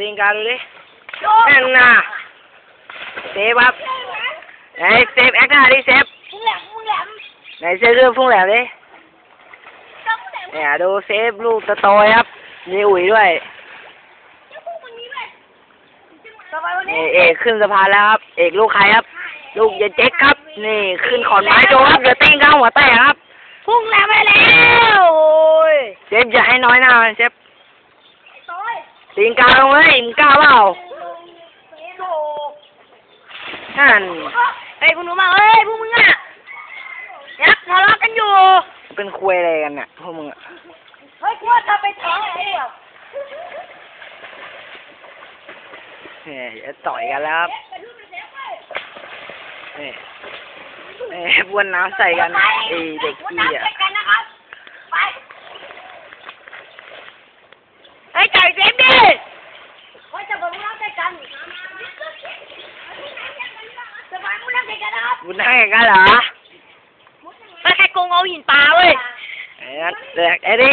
ตีนกาดูดินั่นน่ะเซฟครับไหนเซฟแอคหน้าดิเซฟมึงแหลมมึงแหลมไหนเซฟเรื่องพุ่งแหลมดิก็มึงแหลมเนี่ยดูเซฟลูกตะโตยครับ มีอุ๋ยด้วยจะพูดมึงนี้เลยต่อไปวันนี้นี่เอกขึ้นสะพานแล้วครับ เอกลูกใครครับ ลูกเยนเจ๊กครับ นี่ขึ้นขอนไม้โจครับเดี๋ยวตีนเข้าหัวแตกครับ พุ่งแหลมไปแล้วโอ้ยเซฟอย่าให้น้อยหน้ามันเซฟต่อย ตีนกาลงเลยมึงกล้าเปล่าโอ้นั่นเฮ้ยคุณหนูมาเฮ้ยพวกมึงอะยักษ์ทะเลาะกันอยู่ เป็นคุยอะไรกันเนี่ยพวกมึงอะเฮ้ยกูว่าจะไปแทงไอ้เดียวเนี่ยจะต่อยกันแล้วครับนี่นี่บ้วนน้ำใส่กันไอเด็กขี้อะ กันนะครับไปเฮ้ยจ่ายเซฟดิเฮ้ยจะไปมึงนั่งใกล้กันจะไปมึงนั่งใกล้กันนะ ครับบุญนั่งอย่างกันเหรอไม่แค่โกงเอาหินปลาเว้ยไอ้นั่นเด็กไอ้ดิ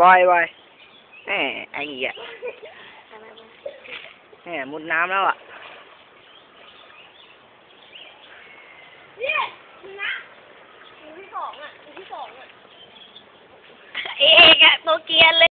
บอยบอยแหมไอ้เหี้ยแหมมุดน้ำแล้วอะเองอะที่สองอะเอกอะโตเกียนเลย